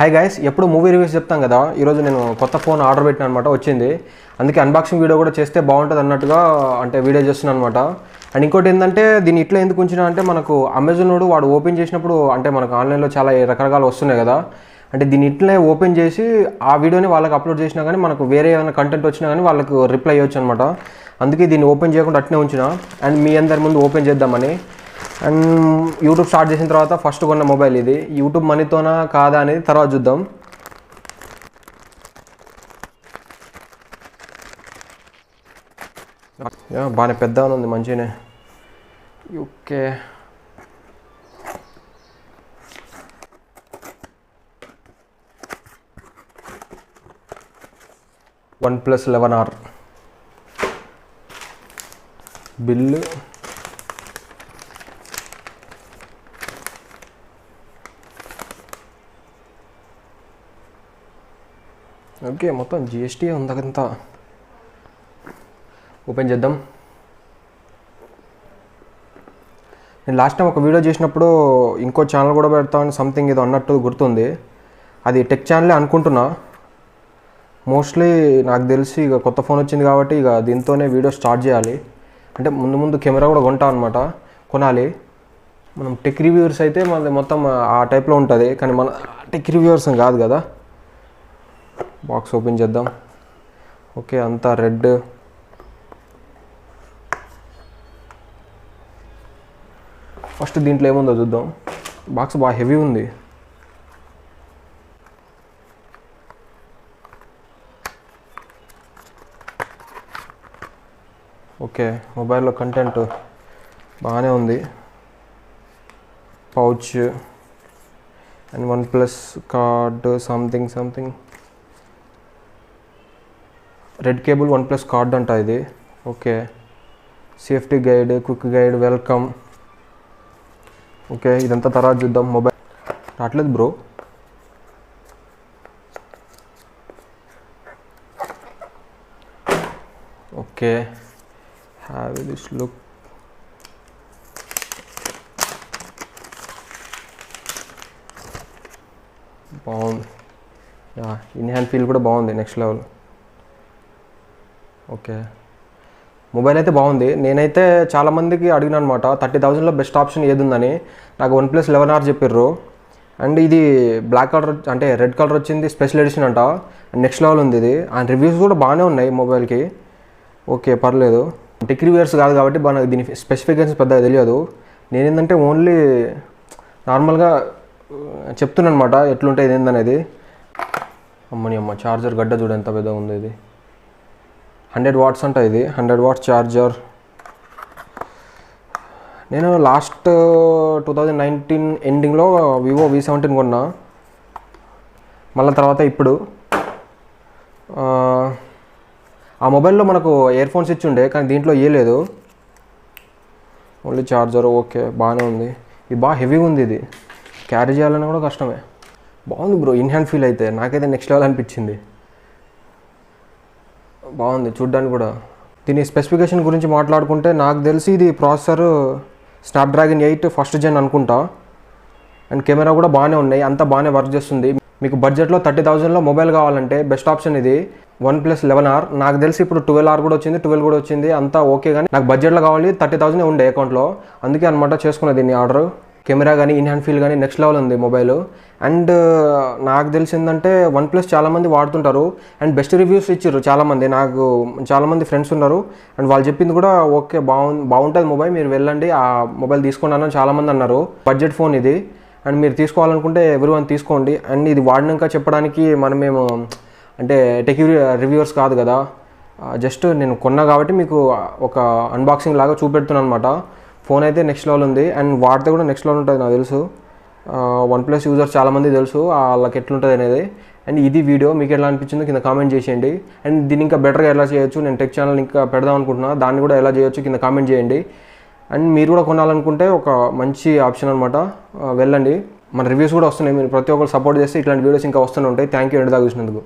Hi guys ఎప్పుడు movie reviews చెప్తాం కదా? ఈరోజు నేను కొత్త ఫోన్ ఆర్డర్ పెట్టిన అనమాట వచ్చింది. అందుకే అన్బాక్సింగ్ వీడియో కూడా చేస్తే బాగుంటుంది అన్నట్టుగా అంటే వీడియో చేస్తున్నాను అనమాట అండ్ ఇంకోటి ఏంటంటే దీన్ని ఇట్లా ఎందుకు ఉంచినా అంటే మనకు అమెజాన్ వాడు వాడు ఓపెన్ చేసినప్పుడు అంటే మనకు ఆన్లైన్లో చాలా రకరకాలు వస్తున్నాయి కదా. అంటే దీన్ని ఇట్లే ఓపెన్ చేసి ఆ వీడియోని వాళ్ళకి అప్లోడ్ చేసినా కానీ మనకు వేరే ఏమైనా కంటెంట్ వచ్చినా కానీ వాళ్ళకు రిప్లై అయ్యొచ్చు అనమాట అందుకే దీన్ని ఓపెన్ చేయకుండా అట్నే ఉంచిన. అండ్ మీ అందరి ముందు ఓపెన్ చేద్దామని. అండ్ యూట్యూబ్ స్టార్ట్ చేసిన తర్వాత ఫస్ట్ కొన్న మొబైల్ ఇది. యూట్యూబ్ మనీతోనా కాదా అనేది తర్వాత చూద్దాం. యా, బాగానే పెద్ద ఉంది మంచిగానే. Okay. One plus eleven R. Bill. Okay మొత్తం జిఎస్టీ ఉంది ఓపెన్ చేద్దాం. నేను లాస్ట్ టైం ఒక వీడియో చేసినప్పుడు ఇంకో ఛానల్ కూడా పెడతామని సంథింగ్ ఏదో అన్నట్టు గుర్తుంది. అది టెక్ ఛానలే అనుకుంటున్నా. మోస్ట్లీ నాకు తెలిసి ఇక కొత్త ఫోన్ వచ్చింది కాబట్టి ఇక దీంతోనే వీడియో స్టార్ట్ చేయాలి. అంటే ముందు ముందు కెమెరా కూడా కొంటా అనమాట కొనాలి. మనం టెక్ రివ్యూవర్స్ అయితే మన మొత్తం ఆ టైప్లో ఉంటుంది. కానీ మన టెక్ రివ్యూవర్స్ కాదు కదా. బాక్స్ ఓపెన్ చేద్దాం. ఓకే అంతా రెడ్. ఫస్ట్ దీంట్లో ఏముందో చూద్దాం. బాక్స్ బాగా హెవీ ఉంది. ఓకే మొబైల్లో కంటెంట్ బాగానే ఉంది. Pouch and one plus card something something. Red cable one plus card అంట ఇది. Okay safety guide quick guide welcome okay ఇదంతా తర్వాత చూద్దాం. మొబైల్ రావట్లేదు bro okay have this look బాగుంది ఇన్ హ్యాండ్ ఫీల్ కూడా బాగుంది నెక్స్ట్ లెవెల్ ఓకే. మొబైల్ అయితే బాగుంది. నేనైతే చాలామందికి అడిగిన అనమాట థర్టీ థౌజండ్లో బెస్ట్ ఆప్షన్ ఏది ఉందని నాకు వన్ ప్లస్ లెవెన్ ఆర్ చెప్పిర్రు. అండ్ ఇది బ్లాక్ కలర్ అంటే రెడ్ కలర్ వచ్చింది స్పెషల్ ఎడిషన్ అంట. నెక్స్ట్ లెవెల్ ఉంది ఇది. అండ్ రివ్యూస్ కూడా బాగానే ఉన్నాయి మొబైల్కి. ఓకే పర్లేదు. టెక్ రివ్యూర్స్ కాదు కాబట్టి బాగా దీని స్పెసిఫికేషన్స్ పెద్దగా తెలియదు. నేనేంటంటే ఓన్లీ నార్మల్గా చెప్తున్నాను అనమాట ఎట్లుంటుంది ఏందనేది అమ్మని అమ్మ చార్జర్ గడ్డ చూడు ఎంత పెద్దగా ఉంది ఇది. హండ్రెడ్ వాట్స్ అంట ఇది. Hundred watts charger. నేను లాస్ట్ టూ థౌజండ్ నైన్టీన్ ఎండింగ్లో వివో వి సెవెంటీన్ కొన్నా. మళ్ళీ తర్వాత ఇప్పుడు. ఆ, మొబైల్లో మనకు ఇయర్ ఫోన్స్ ఇచ్చి ఉండే కానీ దీంట్లో ఏ ఓన్లీ ఛార్జర్ ఓకే బాగానే ఉంది. ఇది బాగా హెవీగా ఉంది ఇది. క్యారీ చేయాలన్నా కూడా కష్టమే. బాగుంది బ్రో ఇన్ హ్యాండ్ ఫీల్ అయితే. నాకైతే నెక్స్ట్ లెవెల్ అనిపించింది. బాగుంది చూడ్డానికి కూడా. దీని స్పెసిఫికేషన్ గురించి మాట్లాడుకుంటే నాకు తెలిసి ఇది processor Snapdragon eight first gen అనుకుంటా. అండ్ కెమెరా కూడా బాగానే ఉన్నాయి. అంతా బాగానే వర్క్ చేస్తుంది. మీకు బడ్జెట్లో థర్టీ థౌజండ్లో మొబైల్ కావాలంటే బెస్ట్ ఆప్షన్ ఇది. One plus eleven R. నాకు తెలిసి ఇప్పుడు ట్వెల్వ్ ఆర్ కూడా వచ్చింది. ట్వెల్వ్ కూడా వచ్చింది. అంతా ఓకే కానీ నాకు బడ్జెట్లో కావాలి థర్టీ థౌసండ్ ఉండే అకౌంట్లో. అందుకే అనమాట చేసుకున్నది దీన్ని ఆర్డర్. కెమెరా కానీ ఇన్ హ్యాండ్ ఫీల్ కానీ నెక్స్ట్ లెవెల్ ఉంది మొబైల్. అండ్ నాకు తెలిసిందంటే వన్ ప్లస్ చాలామంది వాడుతుంటారు. అండ్ బెస్ట్ రివ్యూస్ ఇచ్చారు చాలామంది. నాకు చాలామంది ఫ్రెండ్స్ ఉన్నారు. అండ్ వాళ్ళు చెప్పింది కూడా ఓకే బాగుంది బాగుంటుంది మొబైల్. మీరు వెళ్ళండి ఆ మొబైల్ తీసుకున్నాను చాలామంది అన్నారు. బడ్జెట్ ఫోన్ ఇది. అండ్ మీరు తీసుకోవాలనుకుంటే ఎవరి వన్ తీసుకోండి. అండ్ ఇది వాడినాక చెప్పడానికి మనమేమో అంటే టెక్ రివ్యూవర్స్ కాదు కదా. జస్ట్ నేను కొన్నా కాబట్టి మీకు ఒక అన్బాక్సింగ్ లాగా చూపెడుతున్నాను అనమాట ఫోన్ అయితే నెక్స్ట్ లెవెల్ ఉంది. అండ్ వాడితే కూడా నెక్స్ట్ లెవెల్ ఉంటుంది నాకు తెలుసు. వన్ ప్లస్ యూజర్స్ చాలామంది తెలుసు. వాళ్ళకి ఎట్లుంటుంది అనేది. అండ్ ఇది వీడియో మీకు ఎలా అనిపించిందో కింద కామెంట్ చేసేయండి. అండ్ దీన్ని ఇంకా బెటర్గా ఎలా చేయొచ్చు? నేను టెక్ ఛానల్ ఇంకా పెడదాం అనుకుంటున్నా. దాన్ని కూడా ఎలా చేయొచ్చు కింద కామెంట్ చేయండి. అండ్ మీరు కూడా కొనాలనుకుంటే ఒక మంచి ఆప్షన్ అనమాట వెళ్ళండి. మన రివ్యూస్ కూడా వస్తున్నాయి. మీరు ప్రతి ఒక్కరు సపోర్ట్ చేస్తే ఇట్లాంటి వీడియోస్ ఇంకా వస్తూనే ఉంటాయి. థ్యాంక్ యూ ఎండ్ దాకా చూసినందుకు